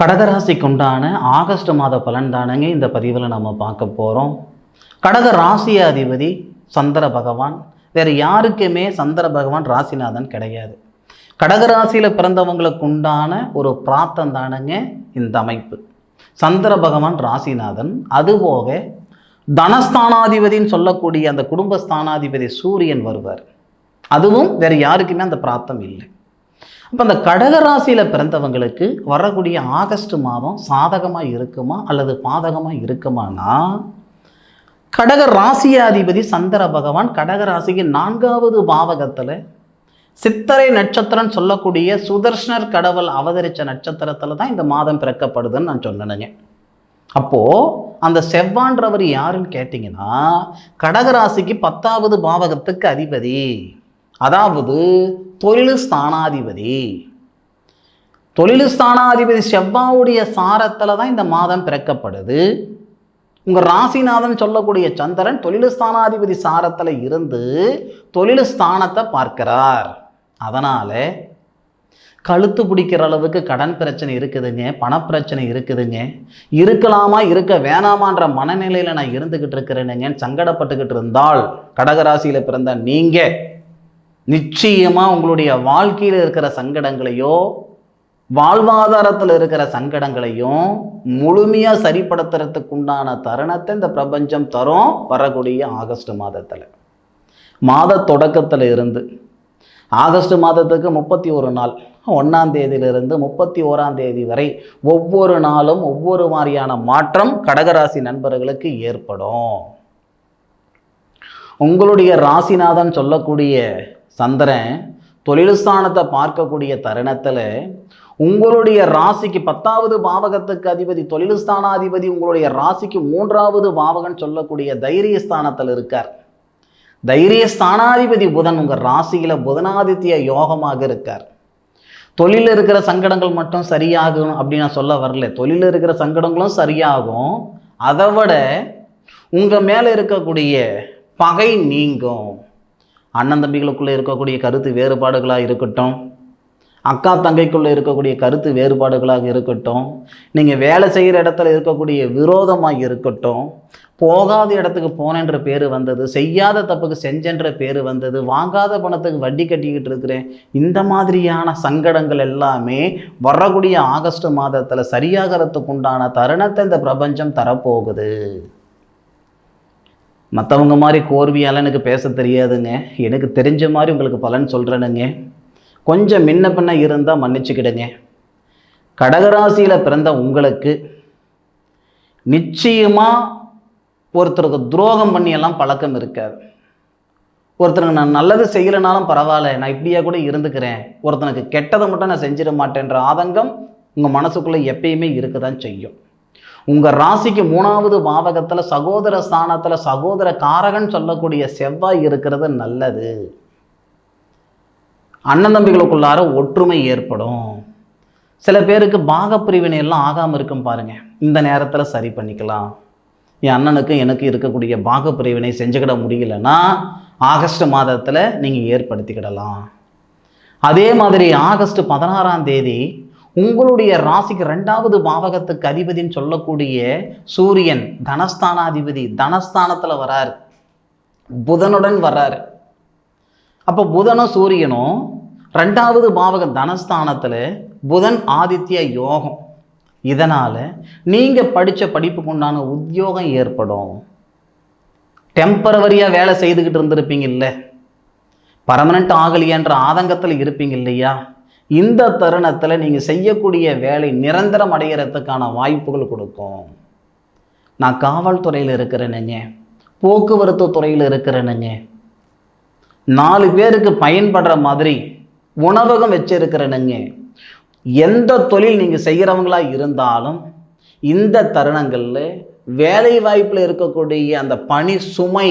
கடகராசிக்கு உண்டான ஆகஸ்ட் மாத பலன் தானங்க இந்த பதிவில் நம்ம பார்க்க போகிறோம் கடக ராசி அதிபதி சந்திர பகவான். வேறு யாருக்குமே சந்திர பகவான் ராசிநாதன் கிடையாது. கடகராசியில் பிறந்தவங்களுக்கு உண்டான ஒரு பிராத்தம் தானுங்க இந்த அமைப்பு. சந்திர பகவான் ராசிநாதன். அதுபோக தனஸ்தானாதிபதின்னு சொல்லக்கூடிய அந்த குடும்பஸ்தானாதிபதி சூரியன் வருவார். அதுவும் வேறு யாருக்குமே அந்த பிராத்தம் இல்லை. அப்போ அந்த கடகராசியில் பிறந்தவங்களுக்கு வரக்கூடிய ஆகஸ்ட் மாதம் சாதகமாக இருக்குமா அல்லது பாதகமாக இருக்குமானா? கடக ராசியாதிபதி சந்திர பகவான் கடக ராசிக்கு நான்காவது பாவகத்தில் சித்தரை நட்சத்திரம் சொல்லக்கூடிய சுதர்ஷனர் கடவுள் அவதரித்த நட்சத்திரத்தில் தான் இந்த மாதம் பிறக்கப்படுதுன்னு நான் சொன்னேனுங்க. அப்போது அந்த செவ்வான்றவர் யாருன்னு கேட்டிங்கன்னா கடகராசிக்கு பத்தாவது பாவகத்துக்கு அதிபதி. அதாவது தொழில் ஸ்தானாதிபதி. தொழில் ஸ்தானாதிபதி செவ்வாவுடைய சாரத்தில் தான் இந்த மாதம் பிறக்கப்படுது. உங்கள் ராசிநாதன் சொல்லக்கூடிய சந்திரன் தொழில் ஸ்தானாதிபதி சாரத்தில் இருந்து தொழில் ஸ்தானத்தை பார்க்கிறார். அதனால் கழுத்து பிடிக்கிற அளவுக்கு கடன் பிரச்சனை இருக்குதுங்க பணப்பிரச்சனை இருக்குதுங்க. இருக்கலாமா இருக்க வேணாமான்ற மனநிலையில் நான் இருந்துக்கிட்டு இருக்கிறேனுங்க சங்கடப்பட்டுக்கிட்டு இருந்தால் கடகராசியில் பிறந்த நீங்கள் நிச்சயமாக உங்களுடைய வாழ்க்கையில் இருக்கிற சங்கடங்களையோ வாழ்வாதாரத்தில் இருக்கிற சங்கடங்களையும் முழுமையாக சரிப்படுத்துறதுக்கு உண்டான தருணத்தை இந்த பிரபஞ்சம் தரும் வரக்கூடிய ஆகஸ்ட் மாதத்தில். மாத தொடக்கத்தில் இருந்து ஆகஸ்ட் மாதத்துக்கு முப்பத்தி ஒரு நாள் ஒன்றாம் தேதியிலிருந்து முப்பத்தி ஓராம் தேதி வரை ஒவ்வொரு நாளும் ஒவ்வொரு மாதிரியான மாற்றம் கடகராசி நண்பர்களுக்கு ஏற்படும். உங்களுடைய ராசிநாதன் சொல்லக்கூடிய சந்திரன் தொழில் ஸ்தானத்தை பார்க்கக்கூடிய தருணத்தில் உங்களுடைய ராசிக்கு பத்தாவது பாவகத்துக்கு அதிபதி தொழில் ஸ்தானாதிபதி உங்களுடைய ராசிக்கு மூன்றாவது பாவகன் சொல்லக்கூடிய தைரிய ஸ்தானத்தில் இருக்கார். தைரிய ஸ்தானாதிபதி புதன் உங்கள் ராசியில் புதனாதித்ய யோகமாக இருக்கார். தொழிலில் இருக்கிற சங்கடங்கள் மட்டும் சரியாகும் அப்படின்னு நான் சொல்ல வரல. தொழிலில் இருக்கிற சங்கடங்களும் சரியாகும். அதை விட உங்கள் மேலே இருக்கக்கூடிய பகை நீங்கும். அண்ணன் தம்பிகளுக்குள்ளே இருக்கக்கூடிய கருத்து வேறுபாடுகளாக இருக்கட்டும். அக்கா தங்கைக்குள்ளே இருக்கக்கூடிய கருத்து வேறுபாடுகளாக இருக்கட்டும். நீங்கள் வேலை செய்கிற இடத்துல இருக்கக்கூடிய விரோதமாக இருக்கட்டும். போகாத இடத்துக்கு போனேன்ற பேர் வந்தது செய்யாத தப்புக்கு செஞ்சென்ற பேர் வந்தது வாங்காத பணத்துக்கு வட்டி கட்டிக்கிட்டு இருக்கிறேன். இந்த மாதிரியான சங்கடங்கள் எல்லாமே வரக்கூடிய ஆகஸ்ட் மாதத்தில் சரியாகிறதுக்கு உண்டான தருணத்தை இந்த பிரபஞ்சம் தரப்போகுது. மற்றவங்க மாதிரி கோர்வியால் எனக்கு பேச தெரியாதுங்க. எனக்கு தெரிஞ்ச மாதிரி உங்களுக்கு பலன் சொல்கிறேனுங்க கொஞ்சம் முன்ன பின்ன இருந்தால் மன்னிச்சுக்கிடுங்க. கடகராசியில் பிறந்த உங்களுக்கு நிச்சயமாக ஒருத்தருக்கு துரோகம் பண்ணியெல்லாம் பழக்கம் இருக்காது. ஒருத்தனுக்கு நான் நல்லது செய்யலைனாலும் பரவாயில்ல நான் இப்படியாக கூட இருந்துக்கிறேன். ஒருத்தனுக்கு கெட்டதை மட்டும் நான் செஞ்சிட மாட்டேன்ற ஆதங்கம் உங்கள் மனசுக்குள்ளே எப்பயுமே இருக்க தான் செய்யும். உங்கள் ராசிக்கு மூணாவது பாவகத்தில் சகோதர ஸ்தானத்தில் சகோதர காரகன் சொல்லக்கூடிய செவ்வாய் இருக்கிறது நல்லது. அண்ணன் தம்பிகளுக்குள்ளார ஒற்றுமை ஏற்படும். சில பேருக்கு பாகப்பிரிவினை எல்லாம் ஆகாமல் இருக்கும் பாருங்க. இந்த நேரத்தில் சரி பண்ணிக்கலாம். என் அண்ணனுக்கும் எனக்கு இருக்கக்கூடிய பாகப்பிரிவினை செஞ்சுக்கிட முடியலன்னா ஆகஸ்ட் மாதத்தில் நீங்கள் ஏற்படுத்திக்கிடலாம். அதே மாதிரி ஆகஸ்ட் பதினாறாம் தேதி உங்களுடைய ராசிக்கு ரெண்டாவது பாவகத்துக்கு அதிபதின்னு சொல்லக்கூடிய சூரியன் தனஸ்தானாதிபதி தனஸ்தானத்தில் வராரு. புதனுடன் வர்றாரு அப்போ புதனும் சூரியனும் ரெண்டாவது பாவக தனஸ்தானத்தில் புதன் ஆதித்ய யோகம். இதனால் நீங்கள் படித்த படிப்புக்கு உண்டான உத்தியோகம் ஏற்படும். டெம்பரவரியாக வேலை செய்துக்கிட்டு இருந்திருப்பீங்க இல்லை? பர்மனெண்ட் ஆகலையன்ற ஆதங்கத்தில் இருப்பீங்க இல்லையா? இந்த தருணத்தில் நீங்கள் செய்யக்கூடிய வேலை நிரந்தரம் அடைகிறதுக்கான வாய்ப்புகள் கொடுக்கும். நான் காவல்துறையில் இருக்கிறேனுங்க போக்குவரத்து துறையில் இருக்கிறேனுங்க நாலு பேருக்கு பயன்படுற மாதிரி உணவகம் வச்சிருக்கிறேனுங்க எந்த தொழில் நீங்கள் செய்கிறவங்களா இருந்தாலும் இந்த தருணங்களில் வேலை வாய்ப்பில் இருக்கக்கூடிய அந்த பணி சுமை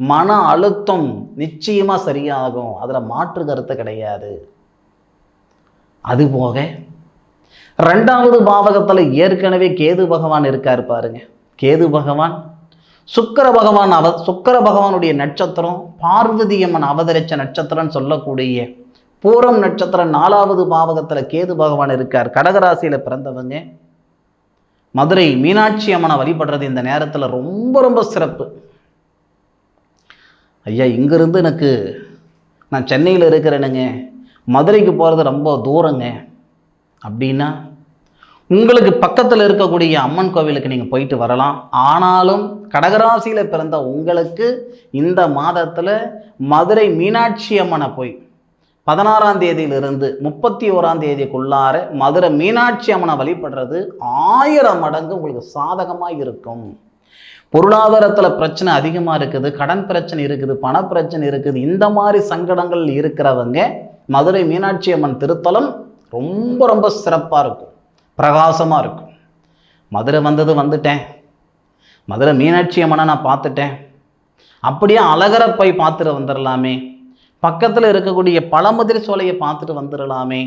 மன அழுத்தம் நிச்சயமாக சரியாகும். அதில் மாற்று கருத்து கிடையாது. அதுபோக ரெண்டாவது பாவகத்தில் ஏற்கனவே கேது பகவான் இருக்கார் பாருங்க. கேது பகவான் சுக்கர பகவான் அவ சுக்கர பகவானுடைய நட்சத்திரம் பார்வதியம்மன் அவதரிச்ச நட்சத்திரம்னு சொல்லக்கூடிய பூரம் நட்சத்திரம் நாலாவது பாவகத்தில் கேது பகவான் இருக்கார். கடகராசியில் பிறந்தவங்க. மதுரை மீனாட்சி அம்மனை வழிபடுறது இந்த நேரத்தில் ரொம்ப ரொம்ப சிறப்பு. ஐயா இங்கிருந்து எனக்கு நான் சென்னையில் இருக்கிறேனுங்க. மதுரைக்கு போகிறது ரொம்ப தூரங்க. அப்படின்னா உங்களுக்கு பக்கத்தில் இருக்கக்கூடிய அம்மன் கோவிலுக்கு நீங்கள் போயிட்டு வரலாம். ஆனாலும் கடகராசியில் பிறந்த உங்களுக்கு இந்த மாதத்தில் மதுரை மீனாட்சி அம்மனை போய் பதினாறாம் தேதியிலிருந்து முப்பத்தி ஓராம் தேதிக்குள்ளார மதுரை மீனாட்சி அம்மனை வழிபடுறது ஆயிரம் மடங்கு உங்களுக்கு சாதகமாக இருக்கும். பொருளாதாரத்தில் பிரச்சனை அதிகமாக இருக்குது கடன் பிரச்சனை இருக்குது பணப்பிரச்சனை இருக்குது இந்த மாதிரி சங்கடங்கள் இருக்கிறவங்க மதுரை மீனாட்சி அம்மன் திருத்தலம் ரொம்ப ரொம்ப சிறப்பாக இருக்கும். பிரகாசமாக இருக்கும். மதுரை வந்தது வந்துட்டேன். மதுரை மீனாட்சி அம்மனை நான் பார்த்துட்டேன். அப்படியே அழகரை போய் பார்த்துட்டு வந்துடலாமே பக்கத்தில் இருக்கக்கூடிய பழமுதிர் சோலையை பார்த்துட்டு வந்துடலாமே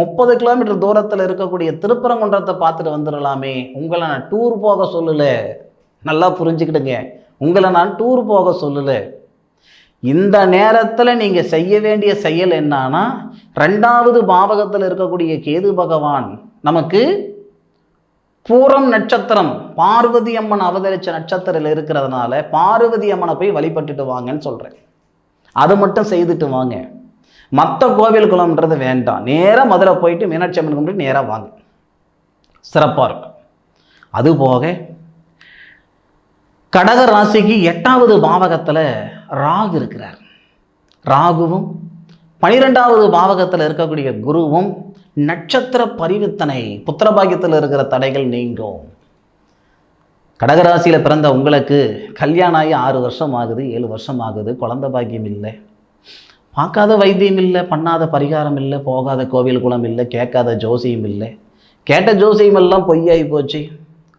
முப்பது கிலோமீட்டர் தூரத்தில் இருக்கக்கூடிய திருப்பரங்குன்றத்தை பார்த்துட்டு வந்துடலாமே உங்களை நான் டூர் போக சொல்லலை. நல்லா புரிஞ்சுக்கிடுங்க. உங்களை நான் டூர் போக சொல்லலை. இந்த நேரத்தில் நீங்கள் செய்ய வேண்டிய செயல் என்னன்னா ரெண்டாவது பாவகத்தில் இருக்கக்கூடிய கேது பகவான் நமக்கு பூரம் நட்சத்திரம் பார்வதி அம்மன் அவதரிச்ச நட்சத்திரத்தில் இருக்கிறதுனால பார்வதி அம்மனை போய் வழிபட்டுட்டு வாங்கன்னு சொல்கிறேன் அது மட்டும் செய்துட்டு வாங்க. மற்ற கோவில் குளம்ன்றது வேண்டாம். நேராக மதுரை போயிட்டு மீனாட்சி அம்மன் கும்பிட்டு நேராக வாங்க. சிறப்பாக இருக்கும். அதுபோக கடக ராசிக்கு எட்டாவது பாவகத்தில் ராகு இருக்கிறார். ராகுவும் பனிரெண்டாவது பாவகத்தில் இருக்கக்கூடிய குருவும் நட்சத்திர பரிவர்த்தனை புத்திரபாகியத்தில் இருக்கிற தடைகள் நீங்கும். கடகராசியில் பிறந்த உங்களுக்கு கல்யாணம் ஆகி ஆறு வருஷம் ஆகுது ஏழு வருஷம் ஆகுது குழந்த பாக்கியம் இல்லை. பார்க்காத வைத்தியம் இல்லை பண்ணாத பரிகாரம் இல்லை போகாத கோவில் குளம் இல்லை கேட்காத ஜோசியம் இல்லை. கேட்ட ஜோசியம் எல்லாம் பொய்யாகி போச்சு.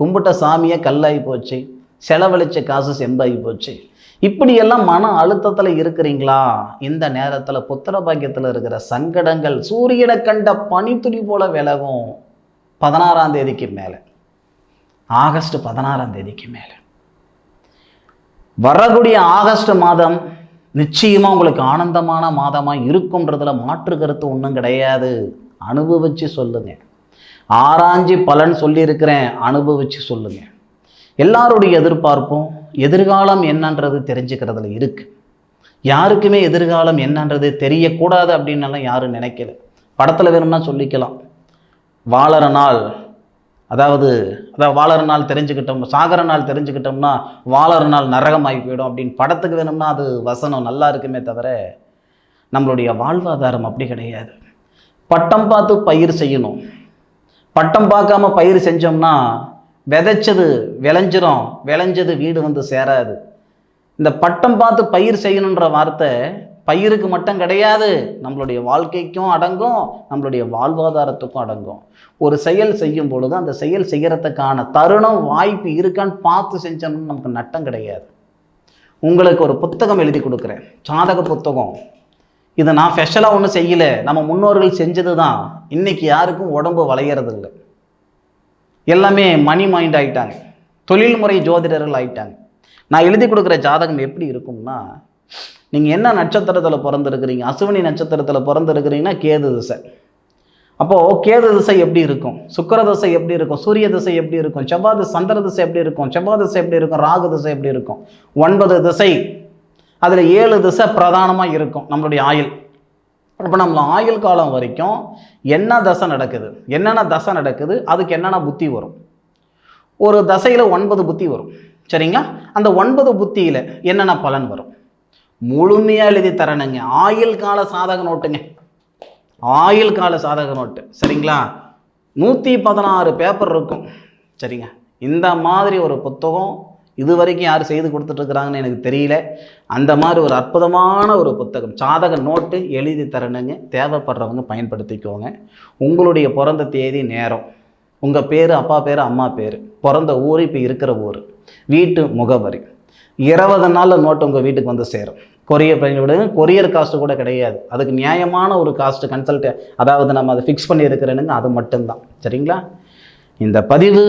கும்பிட்ட சாமியை கல்லாகி போச்சு. செலவழிச்ச காசு செம்பாகி போச்சு. இப்படியெல்லாம் மன அழுத்தத்தில் இருக்கிறீங்களா? இந்த நேரத்தில் புத்திர பாக்கியத்தில் இருக்கிற சங்கடங்கள் சூரியனை கண்ட பனித்துளி போல விலகும் பதினாறாம் தேதிக்கு மேலே. ஆகஸ்ட் பதினாறாம் தேதிக்கு மேலே. வரக்கூடிய ஆகஸ்ட் மாதம் நிச்சயமாக உங்களுக்கு ஆனந்தமான மாதமாக இருக்கும்ன்றதுல மாற்று கருத்து ஒன்றும் கிடையாது. அனுபவித்து சொல்லுங்க. ஆராய்ஞ்சி பலன் சொல்லியிருக்கிறேன். அனுபவித்து சொல்லுங்கள் எல்லாருடைய எதிர்பார்ப்பும் எதிர்காலம் என்னன்றது தெரிஞ்சுக்கிறதுல இருக்குது யாருக்குமே எதிர்காலம் என்னன்றது தெரியக்கூடாது அப்படின்னலாம் யாரும் நினைக்கல. படத்தில் வேணும்னா சொல்லிக்கலாம். வாழற நாள் அதாவது அதாவது வாழற நாள் தெரிஞ்சுக்கிட்டோம் சாகர நாள் தெரிஞ்சுக்கிட்டோம்னா வாழற நாள் நரகமாகி போயிடும் அப்படின்னு படத்துக்கு வேணும்னா அது வசனம் நல்லா இருக்குமே தவிர நம்மளுடைய வாழ்வாதாரம் அப்படி கிடையாது. பட்டம் பார்த்து பயிர் செய்யணும். பட்டம் பார்க்காம பயிர் செஞ்சோம்னா விதைச்சது விளைஞ்சிரும் விளைஞ்சது வீடு வந்து சேராது. இந்த பட்டம் பார்த்து பயிர் செய்யணுன்ற வார்த்தை பயிருக்கு மட்டும் கிடையாது. நம்மளுடைய வாழ்க்கைக்கும் அடங்கும் நம்மளுடைய வாழ்வாதாரத்துக்கும் அடங்கும். ஒரு செயல் செய்யும் பொழுது அந்த செயல் செய்கிறதுக்கான தருணம் வாய்ப்பு இருக்கான்னு பார்த்து செஞ்சோம்னு நமக்கு நட்டம் கிடையாது. உங்களுக்கு ஒரு புத்தகம் எழுதி கொடுக்குறேன். சாதக புத்தகம். இதை நான் ஸ்பெஷலாக ஒன்றும் செய்யலை. நம்ம முன்னோர்கள் செஞ்சது தான் இன்றைக்கி யாருக்கும் உடம்பு வளையறது எல்லாமே மணி மைண்ட் ஆகிட்டாங்க தொழில்முறை ஜோதிடர்கள் ஆகிட்டாங்க நான் எழுதி கொடுக்குற ஜாதகம் எப்படி இருக்கும்னா நீங்கள் என்ன நட்சத்திரத்தில் பிறந்திருக்கிறீங்க அசுவினி நட்சத்திரத்தில் பிறந்திருக்கிறீங்கன்னா கேது திசை. அப்போது கேது திசை எப்படி இருக்கும்? சுக்கிர திசை எப்படி இருக்கும்? சூரிய திசை எப்படி இருக்கும்? செவ்வாய் சந்திர திசை எப்படி இருக்கும்? செவ்வாய் திசை எப்படி இருக்கும்? ராகு திசை எப்படி இருக்கும்? ஒன்பது திசை. அதில் ஏழு திசை பிரதானமாக இருக்கும் நம்மளுடைய ஆயுள். அப்போ நம்ம ஆயுள் காலம் வரைக்கும் என்ன தசை நடக்குது? என்னென்ன தசை நடக்குது? அதுக்கு என்னென்ன புத்தி வரும்? ஒரு தசையில் ஒன்பது புத்தி வரும். சரிங்களா? அந்த ஒன்பது புத்தியில் என்னென்ன பலன் வரும்? முழுமையாக எழுதி தரணுங்க. ஆயுள் கால சாதக நோட்டுங்க. ஆயுள் கால சாதக நோட்டு. சரிங்களா? நூற்றி பதினாறு பேப்பர் இருக்கும். சரிங்க? இந்த மாதிரி ஒரு புத்தகம் இது வரைக்கும் யார் செய்து கொடுத்துட்ருக்குறாங்கன்னு எனக்கு தெரியல. அந்த மாதிரி ஒரு அற்புதமான ஒரு புத்தகம் சாதக நோட்டு எழுதி தரணுங்க. தேவைப்படுறவங்க பயன்படுத்திக்கோங்க. உங்களுடைய பிறந்த தேதி நேரம். உங்கள் பேர் அப்பா பேர் அம்மா பேர். பிறந்த ஊர் இப்போ இருக்கிற ஊர். வீட்டு முகவரி. இருபது நாளில் நோட்டு உங்கள் வீட்டுக்கு வந்து சேரும். கொரியர் பண்ணி விடுங்க. கொரியர் காஸ்ட்டு கூட கிடையாது. அதுக்கு நியாயமான ஒரு காஸ்ட்டு கன்சல்ட் அதாவது நம்ம அதை ஃபிக்ஸ் பண்ணி இருக்கிறேனுங்க அது மட்டும்தான். சரிங்களா? இந்த பதிவு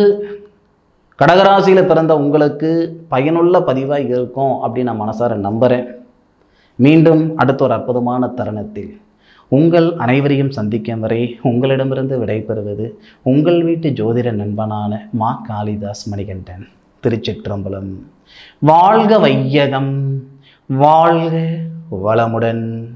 கடகராசியில் பிறந்த உங்களுக்கு பயனுள்ள பதிவாக இருக்கும் அப்படின்னு நான் மனசார நம்புகிறேன் மீண்டும் அடுத்த ஒரு அற்புதமான தருணத்தில் உங்கள் அனைவரையும் சந்திக்கும் வரை உங்களிடமிருந்து விடைபெறுவது உங்கள் வீட்டு ஜோதிட நண்பனான மா காளிதாஸ் மணிகண்டன் திருச்சிற்றம்பலம். வாழ்க வையகம் வாழ்க வளமுடன்.